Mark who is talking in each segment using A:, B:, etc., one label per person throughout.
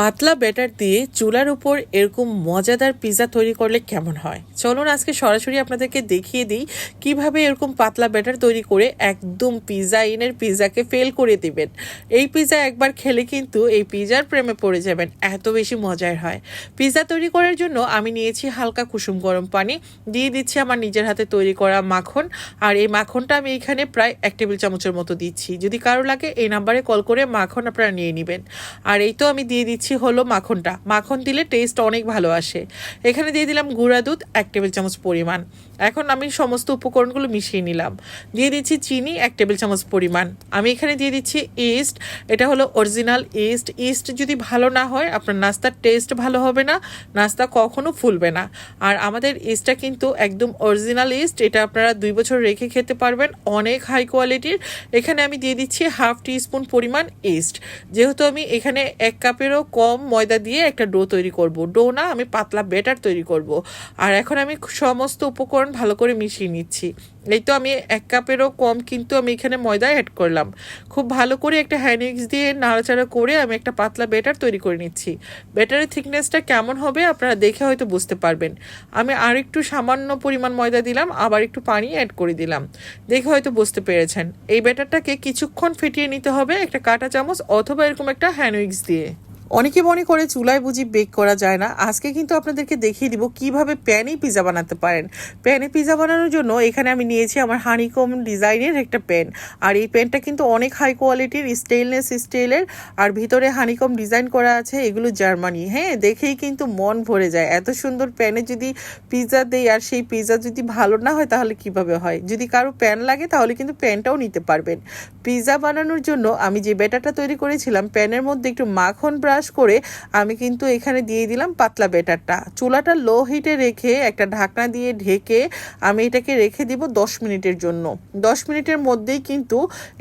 A: পাতলা ব্যাটার দিয়ে চুলার উপর এরকম মজাদার পিৎজা তৈরি করলে কেমন হয়? চলুন আজকে সরাসরি আপনাদেরকে দেখিয়ে দিই কীভাবে এরকম পাতলা ব্যাটার তৈরি করে একদম পিৎজা ইনের পিৎজাকে ফেল করে দিবেন। এই পিৎজা একবার খেলে কিন্তু এই পিৎজার প্রেমে পড়ে যাবেন, এত বেশি মজার হয়। পিৎজা তৈরি করার জন্য আমি নিয়েছি হালকা কুসুম গরম পানি, দিয়ে দিচ্ছি আমার নিজের হাতে তৈরি করা মাখন, আর এই মাখনটা আমি এখানে প্রায় এক টেবিল চামচের মতো দিচ্ছি। যদি কারও লাগে এই নাম্বারে কল করে মাখন আপনারা নিয়ে নেবেন। আর এই তো আমি দিয়ে দিচ্ছি হলো মাখনটা। মাখন দিলে টেস্ট অনেক ভালো আসে। এখানে দিয়ে দিলাম গুঁড়া দুধ, এক টেবিল চামচ পরিমাণ। এখন আমি সমস্ত উপকরণগুলো মিশিয়ে নিলাম। দিয়ে দিচ্ছি চিনি, এক টেবিল চামচ পরিমাণ। আমি এখানে দিয়ে দিচ্ছি ইস্ট এটা হলো অরিজিনাল ইস্ট ইস্ট যদি ভালো না হয়, আপনার নাস্তার টেস্ট ভালো হবে না, নাস্তা কখনো ফুলবে না। আর আমাদের ইস্টটা কিন্তু একদম অরিজিনাল ইস্ট এটা আপনারা দুই বছর রেখে খেতে পারবেন, অনেক হাই কোয়ালিটির এখানে আমি দিয়ে দিচ্ছি হাফ টি স্পুন পরিমাণ ইস্ট যেহেতু আমি এখানে এক কাপেরও কম ময়দা দিয়ে একটা ডো তৈরি করব। ডো না, আমি পাতলা বেটার তৈরি করব। আর এখন আমি সমস্ত উপকরণ ভালো করে মিশিয়ে নিচ্ছি। এই তো আমি এক কাপেরও কম কিন্তু আমি এখানে ময়দা অ্যাড করলাম। খুব ভালো করে একটা হ্যান্ডউইক্স দিয়ে নাড়াচাড়া করে আমি একটা পাতলা বেটার তৈরি করে নিচ্ছি। বেটারের থিকনেসটা কেমন হবে আপনারা দেখে হয়তো বুঝতে পারবেন। আমি আর একটু সামান্য পরিমাণ ময়দা দিলাম, আবার একটু পানি অ্যাড করে দিলাম। দেখে হয়তো বুঝতে পেরেছেন। এই ব্যাটারটাকে কিছুক্ষণ ফেটিয়ে নিতে হবে একটা কাঁটা চামচ অথবা এরকম একটা হ্যান্ডউইক্স দিয়ে। অনেকে মনে করে চুলায় বুঝি বেক করা যায় না। আজকে কিন্তু আপনাদেরকে দেখিয়ে দিব কীভাবে প্যানে পিজা বানাতে পারেন। প্যানে পিজা বানানোর জন্য এখানে আমি নিয়েছি আমার হানিকম ডিজাইনের একটা প্যান আর এই প্যানটা কিন্তু অনেক হাই কোয়ালিটির স্টেইনলেস স্টিলের আর ভিতরে হানিকম ডিজাইন করা আছে, এগুলো জার্মানি। হ্যাঁ দেখেই কিন্তু মন ভরে যায়। এত সুন্দর প্যানে যদি পিৎজা দেই আর সেই পিৎজা যদি ভালো না হয়, তাহলে কীভাবে হয়? যদি কারও প্যান লাগে, তাহলে কিন্তু প্যানটাও নিতে পারবেন। পিৎজা বানানোর জন্য আমি যে ব্যাটারটা তৈরি করেছিলাম প্যানের মধ্যে একটু মাখন ব্রাশ করে আমি কিন্তু এখানে দিয়ে দিলাম পাতলা বেটারটা চুলাটা লো হিটে রেখে একটা ঢাকনা দিয়ে ঢেকে আমি এটাকে রেখে দিব দশ মিনিটের জন্য। দশ মিনিটের মধ্যেই কিন্তু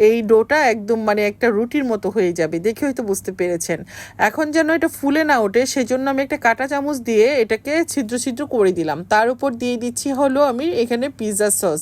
A: এই ডোটা একদম মানে একটা রুটির মতো হয়ে যাবে। দেখে হয়তো বুঝতে পেরেছেন। এখন যেন এটা ফুলে না ওঠে, সেজন্য আমি একটা কাঁটা চামচ দিয়ে এটাকে ছিদ্র ছিদ্র করে দিলাম। তার উপর দিয়ে দিচ্ছি হলো আমি এখানে পিৎজা সস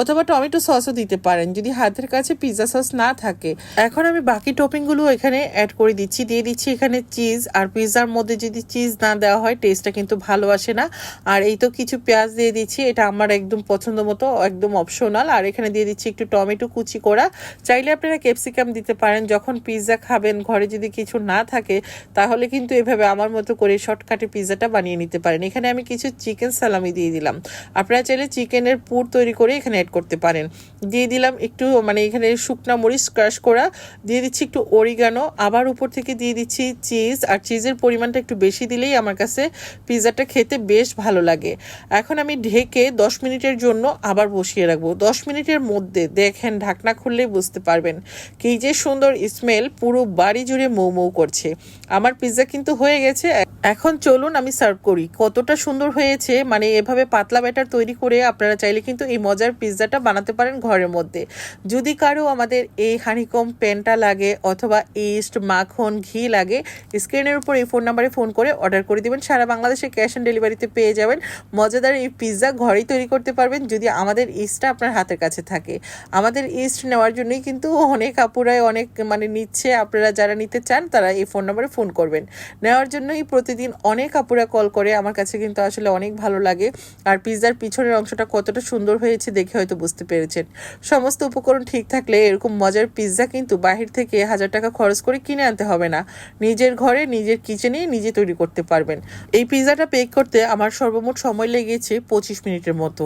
A: অথবা টমেটো সসও দিতে পারেন যদি হাতের কাছে পিৎজা সস না থাকে। এখন আমি বাকি টপিংগুলো এখানে অ্যাড করে দিচ্ছি। দিয়ে দিচ্ছি এখানে চিজ আর পিৎজার মধ্যে যদি চিজ না দেওয়া হয় টেস্টটা কিন্তু ভালো আসে না। আর এই তো কিছু পেঁয়াজ দিয়ে দিচ্ছি, এটা আমার একদম পছন্দ মতো, একদম অপশনাল আর এখানে দিয়ে দিচ্ছি একটু টমেটো কুচি করা চাইলে আপনারা ক্যাপসিকাম দিতে পারেন, যখন পিৎজা খাবেন, ঘরে যদি কিছু না থাকে, তাহলে কিন্তু এভাবে আমার মতো করে শর্টকাটে পিৎজাটা বানিয়ে নিতে পারেন। এখানে আমি কিছু চিকেন সালামি দিয়ে দিলাম। আপনারা চাইলে চিকেনের পুর তৈরি করে এখানে অ্যাড করতে পারেন। দিয়ে দিলাম একটু মানে এখানে শুকনা মরিচ ক্রাশ করা দিয়ে দিচ্ছি একটু অরিগানো আবার উপর থেকে দিয়ে দিচ্ছি চিজ আর চিজের পরিমাণটা একটু বেশি দিলেই আমার কাছে পিৎজাটা খেতে বেশ ভালো লাগে। এখন আমি ঢেকে দশ মিনিটের জন্য আবার বসিয়ে রাখব। দশ মিনিটের মধ্যে দেখেন ঢাকনা খুললেই বুঝতে পারবেন কি যে সুন্দর স্মেল পুরো বাড়ি জুড়ে মৌ মৌ করছে। আমার পিৎজা কিন্তু হয়ে গেছে এখন চলুন আমি সার্ভ করি। কতটা সুন্দর হয়েছে মানে এভাবে পাতলা ব্যাটার তৈরি করে আপনারা চাইলে কিন্তু এই মজার পিৎজাটা বানাতে পারেন ঘরের মধ্যে। যদি কারও আমাদের এই হানিকম পেনটা লাগে অথবা ইস্ট মাখন, ঘি লাগে স্ক্রিনের উপর এই ফোন নাম্বারে ফোন করে অর্ডার করে দিবেন। সারা বাংলাদেশে ক্যাশ অন ডেলিভারিতে পেয়ে যাবেন। মজাদার এই পিৎজা ঘরেই তৈরি করতে পারবেন যদি আমাদের ইস্টটা আপনার হাতের কাছে থাকে। আমাদের ইস্ট নেওয়ার জন্যই কিন্তু অনেক আপুরাই অনেক মানে নিচ্ছে। আপনারা যারা নিতে চান তারা এই ফোন নাম্বারে ফোন করবেন। নেওয়ার জন্যই প্রতিদিন অনেক আপুরা কল করে, আমার কাছে কিন্তু আসলে অনেক ভালো লাগে। আর পিৎজার পিছনের অংশটা কতটা সুন্দর হয়েছে দেখে হয়তো বুঝতে পেরেছেন। সমস্ত উপকরণ ঠিক থাকলে এরকম মজার পিৎজা কিন্তু বাহির থেকে হাজার টাকা খরচ করে কিনে আনতে হবে না। নিজের ঘরে, নিজের কিচেনে নিজে তৈরি করতে পারবেন। এই পিৎজাটা পেক করতে আমার সর্বমোট সময় লেগেছে পঁচিশ মিনিটের মতো।